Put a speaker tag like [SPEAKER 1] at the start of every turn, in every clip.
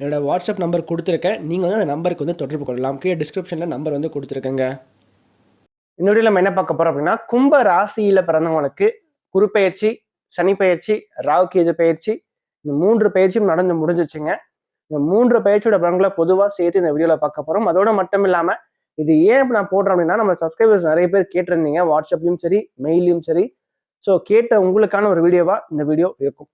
[SPEAKER 1] என்னோடய WhatsApp number கொடுத்துருக்கேன். நீங்கள் வந்து அந்த நம்பருக்கு வந்து தொடர்பு கொள்ளலாம். கீழே டிஸ்கிரிப்ஷனில் நம்பர் வந்து கொடுத்துருக்கேங்க. இந்த வீடியோ நம்ம என்ன பார்க்க போகிறோம் அப்படின்னா கும்ப ராசியில் பிறந்தவங்களுக்கு குரு பயிற்சி சனி பயிற்சி ராகு பயிற்சி இந்த மூன்று பயிற்சியும் நடந்து முடிஞ்சிச்சுங்க. இந்த மூன்று பயிற்சியோட பலன்களை பொதுவாக சேர்த்து இந்த வீடியோவில் பார்க்க போகிறோம் அதோட மட்டும் இல்லாமல் இது ஏன் நான் போடுறேன் அப்படின்னா நம்ம சப்ஸ்கிரைபர்ஸ் நிறைய பேர் கேட்டிருந்தீங்க. வாட்ஸ்அப்லையும் சரி மெயிலையும் சரி. ஸோ கேட்ட உங்களுக்கான ஒரு வீடியோவாக இந்த வீடியோ இருக்கும்.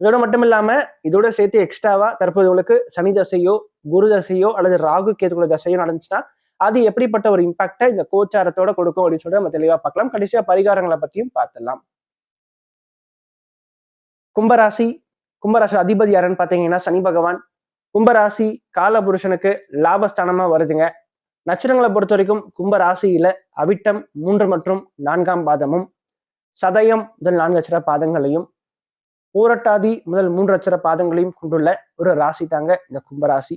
[SPEAKER 1] இதோட மட்டும் இல்லாம இதோட சேர்த்து எக்ஸ்ட்ராவா தற்போது உங்களுக்கு சனி தசையோ குரு தசையோ அல்லது ராகு கேதுக்குள்ள தசையோ நடந்துச்சுன்னா அது எப்படிப்பட்ட ஒரு இம்பாக்டை இந்த கோச்சாரத்தோட கொடுக்கும் அப்படின்னு சொல்லிட்டு நம்ம தெளிவா பார்க்கலாம். கடைசியா பரிகாரங்களை பத்தியும் பார்த்துடலாம். கும்பராசி கும்பராசி அதிபதி யாருன்னு பாத்தீங்கன்னா சனி பகவான். கும்பராசி காலபுருஷனுக்கு லாபஸ்தானமா வருதுங்க. நட்சத்திரங்களை பொறுத்த வரைக்கும் கும்பராசியில அவிட்டம் மூன்று மற்றும் நான்காம் பாதமும் சதயம் முதல் நான்கு நட்சத்திர பாதங்களையும் ஊரட்டாதி முதல் மூன்று அச்சர பாதங்களையும் கொண்டுள்ள ஒரு ராசி தாங்க இந்த கும்பராசி.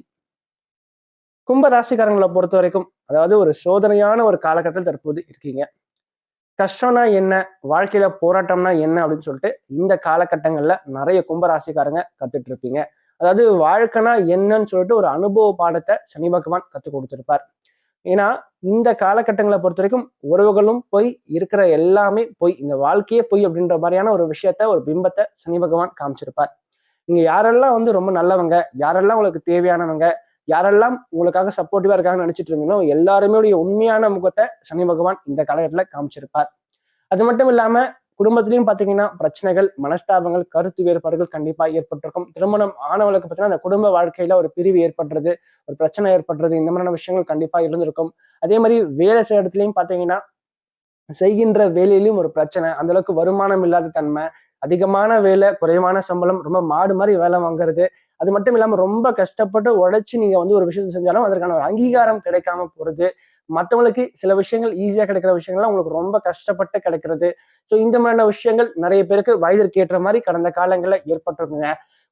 [SPEAKER 1] கும்பராசிக்காரங்களை பொறுத்த வரைக்கும் அதாவது ஒரு சோதனையான ஒரு காலகட்டத்தில் தற்போது இருக்கீங்க. கஷ்டம்னா என்ன வாழ்க்கையில போராட்டம்னா என்ன அப்படின்னு சொல்லிட்டு இந்த காலகட்டங்கள்ல நிறைய கும்பராசிக்காரங்க கத்துட்டு இருப்பீங்க. அதாவது வாழ்க்கைனா என்னன்னு சொல்லிட்டு ஒரு அனுபவ பாடத்தை சனி பகவான் கற்றுக் கொடுத்திருப்பார். ஏன்னா இந்த காலகட்டங்களை பொறுத்த வரைக்கும் உறவுகளும் போய் இருக்கிற எல்லாமே பொய் இந்த வாழ்க்கையே பொய் அப்படின்ற மாதிரியான ஒரு விஷயத்த ஒரு பிம்பத்தை சனி பகவான் காமிச்சிருப்பார். நீங்க யாரெல்லாம் வந்து ரொம்ப நல்லவங்க யாரெல்லாம் உங்களுக்கு தேவையானவங்க யாரெல்லாம் உங்களுக்காக சப்போர்ட்டிவா இருக்காங்கன்னு நினைச்சிட்டு இருந்தீங்களோ எல்லாருமே உடைய உண்மையான முகத்தை சனி பகவான் இந்த காலகட்டத்தில் காமிச்சிருப்பார். அது மட்டும் இல்லாம குடும்பத்திலையும் பார்த்தீங்கன்னா பிரச்சனைகள் மனஸ்தாபங்கள் கருத்து வேறுபாடுகள் கண்டிப்பாக ஏற்பட்டிருக்கும். திருமணம் ஆனவளுக்கு பார்த்தீங்கன்னா அந்த குடும்ப வாழ்க்கையில ஒரு பிரிவு ஏற்படுறது ஒரு பிரச்சனை ஏற்படுறது இந்த மாதிரியான விஷயங்கள் கண்டிப்பாக இருந்திருக்கும். அதே மாதிரி வேலை செய்ய இடத்துலையும் பார்த்தீங்கன்னா செய்கின்ற வேலையிலையும் ஒரு பிரச்சனை. அந்த அளவுக்கு வருமானம் இல்லாத தன்மை அதிகமான வேலை குறைவான சம்பளம் ரொம்ப மாடு மாதிரி வேலை வாங்குறது. அது மட்டும் இல்லாமல் ரொம்ப கஷ்டப்பட்டு உழைச்சி நீங்க வந்து ஒரு விஷயத்தை செஞ்சாலும் அதற்கான ஒரு அங்கீகாரம் கிடைக்காம போறது. மற்றவங்களுக்கு சில விஷயங்கள் ஈஸியாக கிடைக்கிற விஷயங்கள்லாம் உங்களுக்கு ரொம்ப கஷ்டப்பட்டு கிடைக்கிறது. ஸோ இந்த மாதிரியான விஷயங்கள் நிறைய பேருக்கு வயதிற்கு ஏற்ற மாதிரி கடந்த காலங்களில் ஏற்பட்டிருக்குங்க.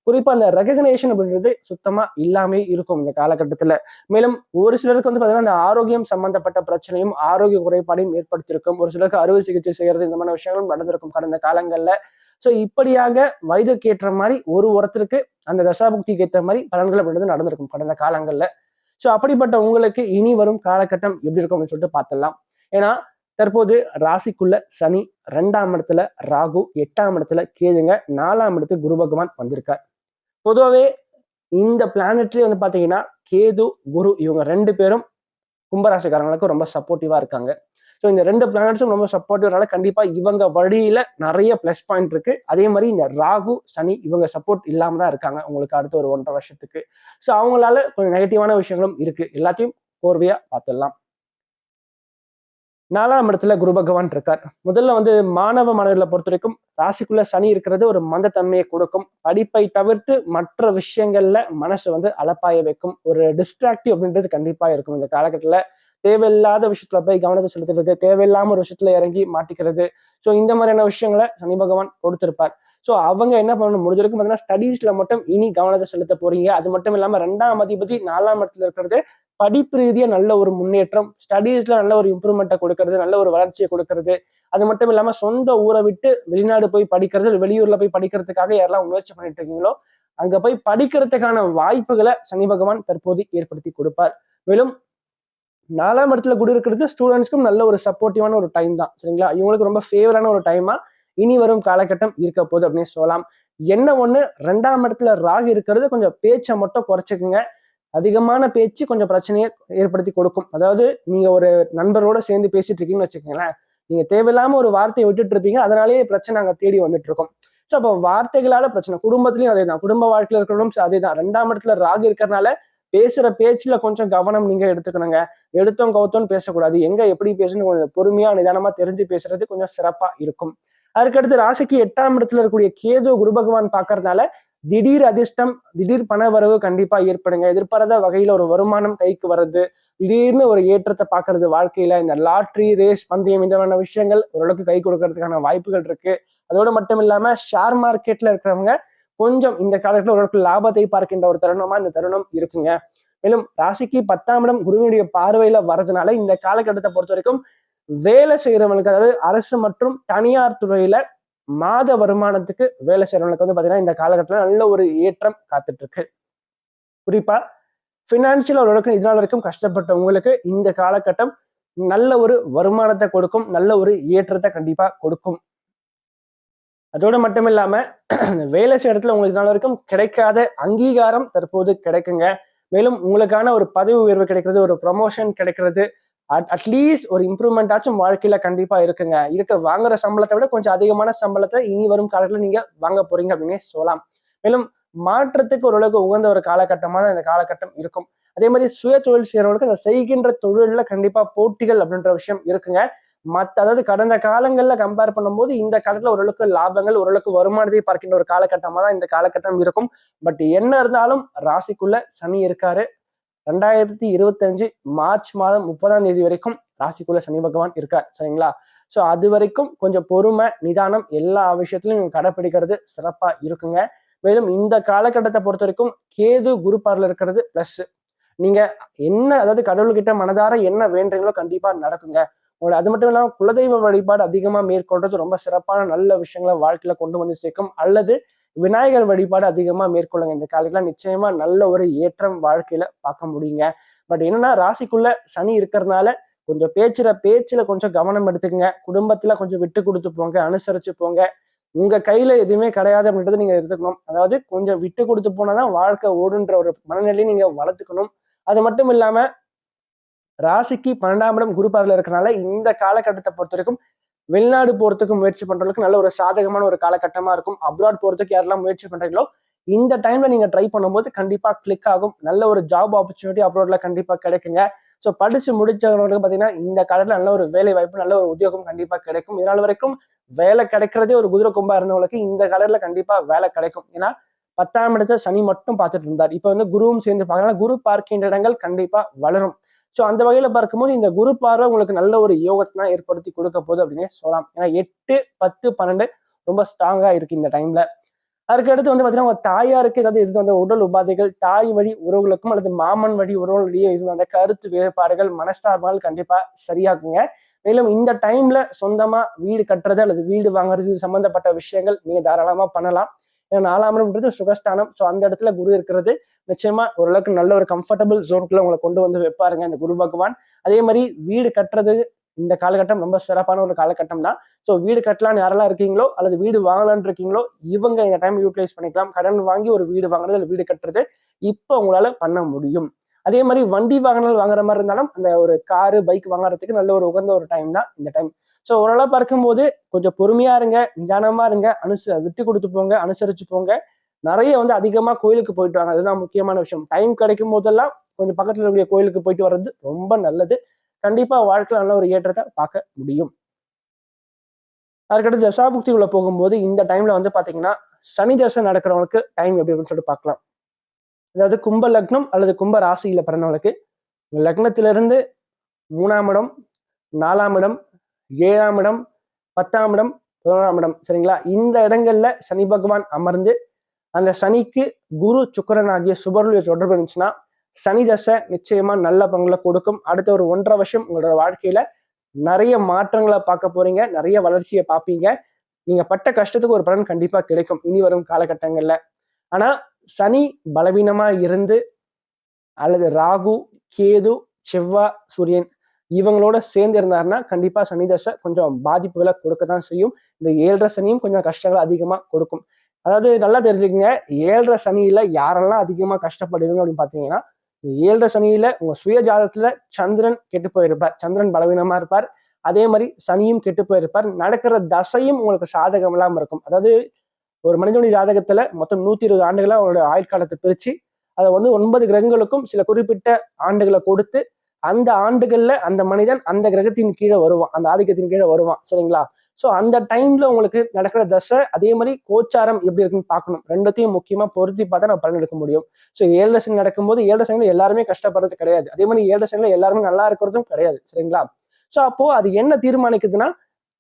[SPEAKER 1] குறிப்பா அந்த ரெகக்னேஷன் அப்படின்றது சுத்தமா இல்லாமே இருக்கும் இந்த காலகட்டத்துல. மேலும் ஒரு சிலருக்கு வந்து பாத்தீங்கன்னா அந்த ஆரோக்கியம் சம்பந்தப்பட்ட பிரச்சனையும் ஆரோக்கிய குறைபாடையும் ஏற்படுத்தியிருக்கும். ஒரு சிலருக்கு அறுவை சிகிச்சை செய்யறது இந்த மாதிரி விஷயங்களும் நடந்திருக்கும் கடந்த காலங்கள்ல. ஸோ இப்படியாக வயதுக்கு ஏற்ற மாதிரி ஒரு ஒருத்தருக்கு அந்த தசாபுக்திக்கு ஏற்ற மாதிரி பலன்கள் அப்படின்றது நடந்திருக்கும் கடந்த காலங்கள்ல. ஸோ அப்படிப்பட்ட உங்களுக்கு இனி வரும் காலகட்டம் எப்படி இருக்கும் அப்படின்னு சொல்லிட்டு பார்த்துடலாம். ஏன்னா தற்போது ராசிக்குள்ள சனி ரெண்டாம் இடத்துல ராகு எட்டாம் இடத்துல கேதுங்க நாலாம் இடத்துக்கு குரு பகவான் வந்திருக்கார். பொதுவாகவே இந்த பிளானட்ரி வந்து பார்த்தீங்கன்னா கேது குரு இவங்க ரெண்டு பேரும் கும்பராசிக்காரங்களுக்கு ரொம்ப சப்போர்ட்டிவா இருக்காங்க. ஸோ இந்த ரெண்டு பிளானட்ஸும் ரொம்ப சப்போர்ட்டிவ்னால கண்டிப்பா இவங்க வழியில நிறைய ப்ளஸ் பாயிண்ட் இருக்கு. அதே மாதிரி இந்த ராகு சனி இவங்க சப்போர்ட் இல்லாமல் தான் இருக்காங்க. உங்களுக்கு அடுத்த ஒரு ஒன்றரை வருஷத்துக்கு. ஸோ அவங்களால கொஞ்சம் நெகட்டிவான விஷயங்களும் இருக்கு. எல்லாத்தையும் கோர்வையா பார்த்துடலாம். நாலாம் இடத்துல குரு பகவான் இருக்கார். முதல்ல வந்து மாணவ மாணவர்களை பொறுத்த வரைக்கும் ராசிக்குள்ள சனி இருக்கிறது ஒரு மந்தத்தன்மையை கொடுக்கும். படிப்பை தவிர்த்து மற்ற விஷயங்கள்ல மனசு வந்து அலப்பாய வைக்கும். ஒரு டிஸ்ட்ராக்டிவ் அப்படின்றது கண்டிப்பா இருக்கும். இந்த காலகட்டத்துல தேவையில்லாத விஷயத்துல போய் கவனத்தை செலுத்துறது தேவையில்லாம ஒரு விஷயத்துல இறங்கி மாட்டிக்கிறது. ஸோ இந்த மாதிரியான விஷயங்களை சனி பகவான் கொடுத்திருப்பார். ஸோ அவங்க என்ன பண்ணணும்? முடிஞ்சிருக்கும் பார்த்தீங்கன்னா ஸ்டடீஸ்ல மட்டும் இனி கவனத்தை செலுத்த போறீங்க. அது மட்டும் இல்லாம ரெண்டாம் அதிபதி நாலாம் இடத்துல இருக்கிறது படிப்பு ரீதியாக நல்ல ஒரு முன்னேற்றம் ஸ்டடீஸ்ல நல்ல ஒரு இம்ப்ரூவ்மெண்ட்டை கொடுக்கறது நல்ல ஒரு வளர்ச்சியை கொடுக்கறது. அது மட்டும் இல்லாம சொந்த ஊரை விட்டு வெளிநாடு போய் படிக்கிறது வெளியூர்ல போய் படிக்கிறதுக்காக யாரெல்லாம் முயற்சி பண்ணிட்டு இருக்கீங்களோ அங்க போய் படிக்கிறதுக்கான வாய்ப்புகளை சனி பகவான் தற்போது ஏற்படுத்தி கொடுப்பார். மேலும் நாலாம் இடத்துல குடி இருக்கிறது ஸ்டூடெண்ட்ஸ்க்கும் நல்ல ஒரு சப்போர்ட்டிவான ஒரு டைம் தான். சரிங்களா? இவங்களுக்கு ரொம்ப ஃபேவரான ஒரு டைமா இனி வரும் காலகட்டம் இருக்க போகுது அப்படின்னு சொல்லலாம். என்ன ஒண்ணு? ரெண்டாம் இடத்துல ராகு இருக்கிறது கொஞ்சம் பேச்சை மட்டும் குறைச்சிக்குங்க. அதிகமான பேச்சு கொஞ்சம் பிரச்சனையை ஏற்படுத்தி கொடுக்கும். அதாவது நீங்க ஒரு நண்பரோட சேர்ந்து பேசிட்டு இருக்கீங்கன்னு வச்சுக்கோங்களேன். நீங்க தேவையில்லாம ஒரு வார்த்தையை விட்டுட்டு இருப்பீங்க. அதனாலேயே பிரச்சனை அங்க தேடி வந்துட்டு இருக்கும். ஸோ அப்போ வார்த்தைகளால பிரச்சனை. குடும்பத்திலையும் அதே தான் குடும்ப வாழ்க்கையில் இருக்கிறவங்களும் அதே தான் ரெண்டாம் இடத்துல ராகு இருக்கிறனால பேசுற பேச்சுல கொஞ்சம் கவனம் நீங்க எடுத்துக்கணுங்க. எடுத்தோம் கவுத்தோன்னு பேசக்கூடாது. எங்க எப்படி பேசணும் கொஞ்சம் பொறுமையா நிதானமா தெரிஞ்சு பேசுறது கொஞ்சம் சிறப்பா இருக்கும். அதுக்கடுத்து ராசிக்கு எட்டாம் இடத்துல இருக்கக்கூடிய கேது குரு பகவான் பாக்குறதுனால திடீர் அதிர்ஷ்டம் திடீர் பண வரவு கண்டிப்பா ஏற்படுங்க. எதிர்பாராத வகையில ஒரு வருமானம் கைக்கு வர்றது திடீர்னு ஒரு ஏற்றத்தை பாக்குறது வாழ்க்கையில இந்த லாட்ரி ரேஸ் பந்தயம் இந்த மாதிரியான விஷயங்கள் ஓரளவுக்கு கை கொடுக்கறதுக்கான வாய்ப்புகள் இருக்கு. அதோடு மட்டும் இல்லாம ஷேர் மார்க்கெட்ல இருக்கிறவங்க கொஞ்சம் இந்த காலத்துல ஓரளவுக்கு லாபத்தை பார்க்கின்ற ஒரு தருணமா இந்த தருணம் இருக்குங்க. மேலும் ராசிக்கு பத்தாம் இடம் குருவினுடைய பார்வையில வர்றதுனால இந்த காலகட்டத்தை பொறுத்த வரைக்கும் வேலை செய்யறவங்களுக்கு அதாவது அரசு மற்றும் தனியார் துறையில மாத வருமானத்துக்கு வேலை செய்யறவங்களுக்கு வந்து பாத்தீங்கன்னா இந்த காலகட்டத்தில் நல்ல ஒரு ஏற்றம் காத்துட்டு இருக்கு குறிப்பா பினான்சியல் ஓரளவுக்கு இதனால் வரைக்கும் கஷ்டப்பட்டவங்களுக்கு இந்த காலகட்டம் நல்ல ஒரு வருமானத்தை கொடுக்கும் நல்ல ஒரு ஏற்றத்தை கண்டிப்பா கொடுக்கும். அதோடு மட்டும் இல்லாமல் வேலை செய்ய இடத்துல உங்களுக்கு நாள் வரைக்கும் கிடைக்காத அங்கீகாரம் தற்போது கிடைக்குங்க. மேலும் உங்களுக்கான ஒரு பதவி உயர்வு கிடைக்கிறது ஒரு ப்ரமோஷன் கிடைக்கிறது அட் அட்லீஸ்ட் ஒரு இம்ப்ரூவ்மெண்ட் ஆச்சும் வாழ்க்கையில கண்டிப்பா இருக்குங்க. இருக்கிற வாங்குற சம்பளத்தை விட கொஞ்சம் அதிகமான சம்பளத்தை இனி வரும் காலத்துல நீங்க வாங்க போறீங்க அப்படின்னு சொல்லலாம். மேலும் மாற்றத்துக்கு ஓரளவுக்கு உகந்த ஒரு காலகட்டமாக தான் இந்த காலகட்டம் இருக்கும். அதே மாதிரி சுய தொழில் செய்யறவங்களுக்கு அந்த செய்கின்ற தொழில்ல கண்டிப்பா போட்டிகள் அப்படின்ற விஷயம் இருக்குங்க. மற்ற அதாவது கடந்த காலங்களில் கம்பேர் பண்ணும்போது இந்த காலத்தில் ஓரளவுக்கு லாபங்கள் ஓரளவுக்கு வருமானத்தை பார்க்கின்ற ஒரு காலகட்டமாக தான் இந்த காலகட்டம் இருக்கும். பட் என்ன இருந்தாலும் ராசிக்குள்ள சனி இருக்காரு. ரெண்டாயிரத்தி இருபத்தஞ்சு மார்ச் மாதம் முப்பதாம் தேதி வரைக்கும் ராசிக்குள்ள சனி பகவான் இருக்கார். சரிங்களா? ஸோ அது வரைக்கும் கொஞ்சம் பொறுமை நிதானம் எல்லா விஷயத்திலும் கடைப்பிடிக்கிறது சிறப்பாக இருக்குங்க. மேலும் இந்த காலகட்டத்தை பொறுத்த வரைக்கும் கேது குரு பார்ல இருக்கிறது ப்ளஸ் நீங்க என்ன அதாவது கடவுள்கிட்ட மனதார என்ன வேண்டுறீங்களோ கண்டிப்பா நடக்குங்க. உங்களை அது மட்டும் இல்லாமல் குலதெய்வ வழிபாடு அதிகமாக மேற்கொள்றது ரொம்ப சிறப்பான நல்ல விஷயங்களை வாழ்க்கையில் கொண்டு வந்து சேர்க்கும். அல்லது விநாயகர் வழிபாடு அதிகமாக மேற்கொள்ளுங்க. இந்த காலத்தில் நிச்சயமா நல்ல ஒரு ஏற்றம் வாழ்க்கையில பார்க்க முடியுங்க. பட் என்னன்னா ராசிக்குள்ள சனி இருக்கிறதுனால கொஞ்சம் பேச்சுல பேச்சுல கொஞ்சம் கவனம் எடுத்துக்கங்க. குடும்பத்துல கொஞ்சம் விட்டு கொடுத்து போங்க அனுசரிச்சு போங்க. உங்க கையில எதுவுமே கிடையாது அப்படின்றத நீங்க எடுத்துக்கணும். அதாவது கொஞ்சம் விட்டு கொடுத்து போனாதான் வாழ்க்கை ஓடுன்ற ஒரு மனநிலையை நீங்க வளர்த்துக்கணும். அது மட்டும் இல்லாம ராசிக்கு பன்னெண்டாம் இடம் குரு பார்வையில் இருக்கனால இந்த காலகட்டத்தை பொறுத்த வரைக்கும் வெளிநாடு போறதுக்கு முயற்சி பண்ணுறவங்களுக்கு நல்ல ஒரு சாதகமான ஒரு காலகட்டமா இருக்கும். அப்ராட் போறதுக்கு யாரெல்லாம் முயற்சி பண்றீங்களோ இந்த டைம்ல நீங்க ட்ரை பண்ணும்போது கண்டிப்பா கிளிக் ஆகும். நல்ல ஒரு ஜாப் ஆப்பர்ச்சுனிட்டி அப்ராட்ல கண்டிப்பா கிடைக்குங்க. ஸோ படிச்சு முடிச்சவங்களுக்கு பார்த்தீங்கன்னா இந்த காலத்துல நல்ல ஒரு வேலை வாய்ப்பு நல்ல ஒரு உத்தியோகம் கண்டிப்பா கிடைக்கும். இதனால் வரைக்கும் வேலை கிடைக்கிறதே ஒரு குதிரை கொம்பா இருந்தவங்களுக்கு இந்த காலத்துல கண்டிப்பா வேலை கிடைக்கும். ஏன்னா பத்தாம் இடத்துல சனி மட்டும் பார்த்துட்டு இருந்தார். இப்போ வந்து குருவும் சேர்ந்து பார்க்கலாம் குரு பார்க்கின்ற இடங்கள் கண்டிப்பா வளரும். ஸோ அந்த வகையில பார்க்கும்போது இந்த குரு பார்வை உங்களுக்கு நல்ல ஒரு யோகத்தை தான் ஏற்படுத்தி கொடுக்க போகுது அப்படின்னு சொல்லலாம். ஏன்னா எட்டு பத்து பன்னெண்டு ரொம்ப ஸ்ட்ராங்கா இருக்கு இந்த டைம்ல அதுக்கு அடுத்து வந்து பார்த்தீங்கன்னா உங்க தாயாருக்கு ஏதாவது இருந்து வந்த உடல் உபாதைகள் தாய் வழி உறவுகளுக்கும் அல்லது மாமன் வழி உறவுகளிலேயே இருந்து வந்த கருத்து வேறுபாடுகள் மனஸ்தாபங்கள் கண்டிப்பா சரியாக்குங்க மேலும் இந்த டைம்ல சொந்தமா வீடு கட்டுறது அல்லது வீடு வாங்குறது சம்பந்தப்பட்ட விஷயங்கள் நீங்க தாராளமா பண்ணலாம். ஏன்னா நாலாம் இடம்ன்றது சுகஸ்தானம். ஸோ அந்த இடத்துல குரு இருக்கிறது நிச்சயமா ஓரளவுக்கு நல்ல ஒரு கம்ஃபர்டபுள் ஜோனுக்குள்ள உங்களை கொண்டு வந்து வைப்பாருங்க இந்த குரு பகவான். அதே மாதிரி வீடு கட்டுறது இந்த காலகட்டம் ரொம்ப சிறப்பான ஒரு காலகட்டம் தான். ஸோ வீடு கட்டலான்னு யாரெல்லாம் இருக்கீங்களோ அல்லது வீடு வாங்கலான்னு இருக்கீங்களோ இவங்க இந்த டைம் யூட்டிலைஸ் பண்ணிக்கலாம். கடன் வாங்கி ஒரு வீடு வாங்குறது இல்லை வீடு கட்டுறது இப்போ உங்களால பண்ண முடியும். அதே மாதிரி வண்டி வாகனங்கள் வாங்குற மாதிரி இருந்தாலும் அந்த ஒரு காரு பைக் வாங்குறதுக்கு நல்ல ஒரு உகந்த ஒரு டைம் தான் இந்த டைம் ஸோ ஓரளவு பார்க்கும்போது கொஞ்சம் பொறுமையா இருங்க நிதானமா இருங்க அனுச விட்டு கொடுத்து போங்க அனுசரிச்சு போங்க. நிறைய வந்து அதிகமாக கோயிலுக்கு போயிட்டு வாங்க. அதுதான் முக்கியமான விஷயம். டைம் கிடைக்கும் போதெல்லாம் கொஞ்சம் பக்கத்தில் இருக்கக்கூடிய கோயிலுக்கு போயிட்டு வர்றது ரொம்ப நல்லது. கண்டிப்பா வாழ்க்கையில் நல்ல ஒரு ஏற்றத்தை பார்க்க முடியும். அதுக்கடுத்து தசாபுக்திக்குள்ள போகும்போது இந்த டைம்ல வந்து பாத்தீங்கன்னா சனி தசை நடக்கிறவங்களுக்கு டைம் எப்படி இருக்குன்னு சொல்லிட்டு பார்க்கலாம். அதாவது கும்ப லக்னம் அல்லது கும்ப ராசியில பிறந்தவங்களுக்கு லக்னத்திலிருந்து மூணாம் இடம் நாலாம் இடம் ஏழாம் இடம் பத்தாம் இடம் பதினோராம் இடம். சரிங்களா? இந்த இடங்கள்ல சனி பகவான் அமர்ந்து அந்த சனிக்கு குரு சுக்கரன் ஆகிய சுபருடைய தொடர்பு இருந்துச்சுன்னா சனி தசை நிச்சயமா நல்ல பங்களை கொடுக்கும். அடுத்த ஒரு ஒன்றரை வருஷம் உங்களோட வாழ்க்கையில நிறைய மாற்றங்களை பார்க்க போறீங்க நிறைய வளர்ச்சியை பார்ப்பீங்க. நீங்க பட்ட கஷ்டத்துக்கு ஒரு பலன் கண்டிப்பா கிடைக்கும் இனி வரும் காலகட்டங்கள்ல. ஆனா சனி பலவீனமா இருந்து அல்லது ராகு கேது செவ்வா சூரியன் இவங்களோட சேர்ந்து இருந்தாருன்னா கண்டிப்பா சனி தசை கொஞ்சம் பாதிப்புகளை கொடுக்க தான் செய்யும். இந்த ஏழரை சனியும் கொஞ்சம் கஷ்டங்கள் அதிகமா கொடுக்கும். அதாவது நல்லா தெரிஞ்சுக்கங்க ஏழரை சனியில யாரெல்லாம் அதிகமா கஷ்டப்படுவீங்க அப்படின்னு பாத்தீங்கன்னா இந்த ஏழரை சனியில உங்க சுய ஜாதகத்துல சந்திரன் கெட்டு போயிருப்பார். சந்திரன் பலவீனமா இருப்பார். அதே மாதிரி சனியும் கெட்டு போயிருப்பார். நடக்கிற தசையும் உங்களுக்கு சாதகம் இல்லாமல் இருக்கும். அதாவது ஒரு மனிதனுடைய ஜாதகத்துல மொத்தம் நூத்தி இருபது ஆண்டுகளா அவங்களோட ஆயுட்காலத்தை பிரிச்சு அதை வந்து ஒன்பது கிரகங்களுக்கும் சில குறிப்பிட்ட ஆண்டுகளை கொடுத்து அந்த ஆண்டுகள்ல அந்த மனிதன் அந்த கிரகத்தின் கீழே வருவான். அந்த ஆதிக்கத்தின் கீழே வருவான். சரிங்களா? ஸோ அந்த டைம்ல உங்களுக்கு நடக்கிற தசை அதே மாதிரி கோச்சாரம் எப்படி இருக்குன்னு பார்க்கணும். ரெண்டுத்தையும் முக்கியமா பொருத்தி பார்த்தா நம்ம பலன் எடுக்க முடியும். ஸோ ஏழு சனி நடக்கும்போது ஏழு சனியில் எல்லாருமே கஷ்டப்படுறது கிடையாது. அதே மாதிரி ஏழு சனியில் எல்லாருமே நல்லா இருக்கிறதும் கிடையாது. சரிங்களா? ஸோ அப்போ அது என்ன தீர்மானிக்குதுன்னா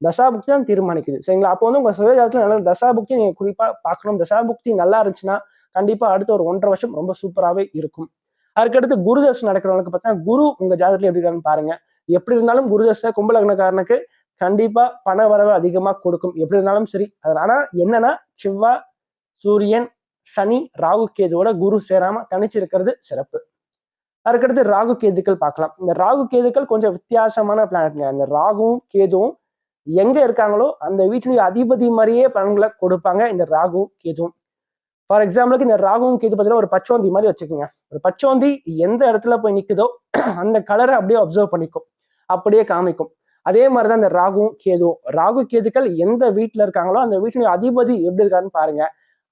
[SPEAKER 1] தசாபுக்தி தான் தீர்மானிக்குது. சரிங்களா? அப்போ வந்து உங்க சுயஜாதத்துல நல்ல தசாபுக்தி நீங்க குறிப்பா பார்க்கணும். தசாபுக்தி நல்லா இருந்துச்சுன்னா கண்டிப்பா அடுத்த ஒரு ஒன்றரை வருஷம் ரொம்ப சூப்பராகவே இருக்கும். அதுக்கடுத்து குருதசை நடக்கிறவங்களுக்கு பார்த்தீங்கன்னா குரு உங்க ஜாதகத்துல எப்படி இருக்கான்னு பாருங்க. எப்படி இருந்தாலும் குருதசை கும்பலக்னக்காரனுக்கு கண்டிப்பா பண வரவு அதிகமா கொடுக்கும். எப்படி இருந்தாலும் சரி. ஆனா என்னன்னா செவ்வாய் சூரியன் சனி ராகு கேதுவோட குரு சேராம தனிச்சு இருக்கிறது சிறப்பு. அதுக்கடுத்து ராகு கேதுக்கள் பார்க்கலாம். இந்த ராகு கேதுக்கள் கொஞ்சம் வித்தியாசமான பிளானட்ங்க இந்த ராகுவும் கேதுவும் எங்க இருக்காங்களோ அந்த வீட்டினுடைய அதிபதி மாதிரியே பலன்களை கொடுப்பாங்க இந்த ராகுவும் கேதுவும். ஃபார் எக்ஸாம்பிளுக்கு இந்த ராகுவும் கேது பார்த்தீங்கன்னா ஒரு பச்சோந்தி மாதிரி வச்சுக்கோங்க. ஒரு பச்சோந்தி எந்த இடத்துல போய் நிற்குதோ அந்த கலரை அப்படியே அப்சர்வ் பண்ணிக்கும். அப்படியே காமிக்கும். அதே மாதிரி தான் இந்த ராகுவும் கேதுவும். ராகு கேதுக்கள் எந்த வீட்டில் இருக்காங்களோ அந்த வீட்டினுடைய அதிபதி எப்படி இருக்காருன்னு பாருங்க.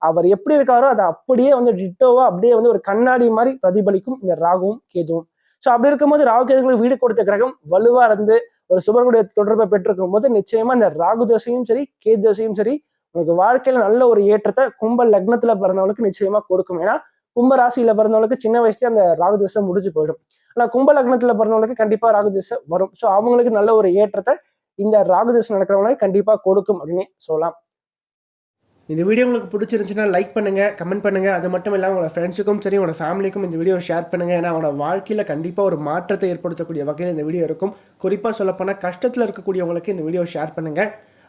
[SPEAKER 1] அவர் எப்படி இருக்காரோ அதை அப்படியே வந்து டிட்டோவா அப்படியே வந்து ஒரு கண்ணாடி மாதிரி பிரதிபலிக்கும் இந்த ராகுவும் கேதுவும். ஸோ அப்படி இருக்கும்போது ராகு கேதுகளுக்கு வீடு கொடுத்த கிரகம் வலுவா இருந்து ஒரு சுபர்களுடைய தொடர்பை பெற்றிருக்கும் போது நிச்சயமா இந்த ராகு தசையும் சரி கேது தசையும் சரி உங்களுக்கு வாழ்க்கையில நல்ல ஒரு ஏற்றத்தை கும்ப லக்னத்துல பிறந்தவங்களுக்கு நிச்சயமா கொடுக்கும். ஏன்னா கும்ப ராசியில பிறந்தவங்களுக்கு சின்ன வயசுலயே அந்த ராகு தசை முடிஞ்சு போயிடும். ஆனா கும்ப லக்னத்துல பிறந்தவங்களுக்கு கண்டிப்பா ராகு தசை வரும். ஸோ அவங்களுக்கு நல்ல ஒரு ஏற்றத்தை இந்த ராகு நடக்கிறவங்களுக்கு கண்டிப்பா கொடுக்கும் அப்படின்னு சொல்லலாம். இந்த வீடியோ உங்களுக்கு பிடிச்சிருந்துச்சுன்னா லைக் பண்ணுங்க கமெண்ட் பண்ணுங்க. அது மட்டும் இல்லாமல் உங்களோட ஃப்ரெண்ட்ஸுக்கும் சரி உங்களோட ஃபேமிலிக்கும் இந்த வீடியோ ஷேர் பண்ணுங்க. ஏன்னா அவங்களோட வாழ்க்கையில கண்டிப்பாக ஒரு மாற்றத்தை ஏற்படுத்தக்கூடிய வகையில் இந்த வீடியோ இருக்கும். குறிப்பாக சொல்லப்போனால் கஷ்டத்தில் இருக்கக்கூடியவங்களுக்கு இந்த வீடியோ ஷேர் பண்ணுங்க.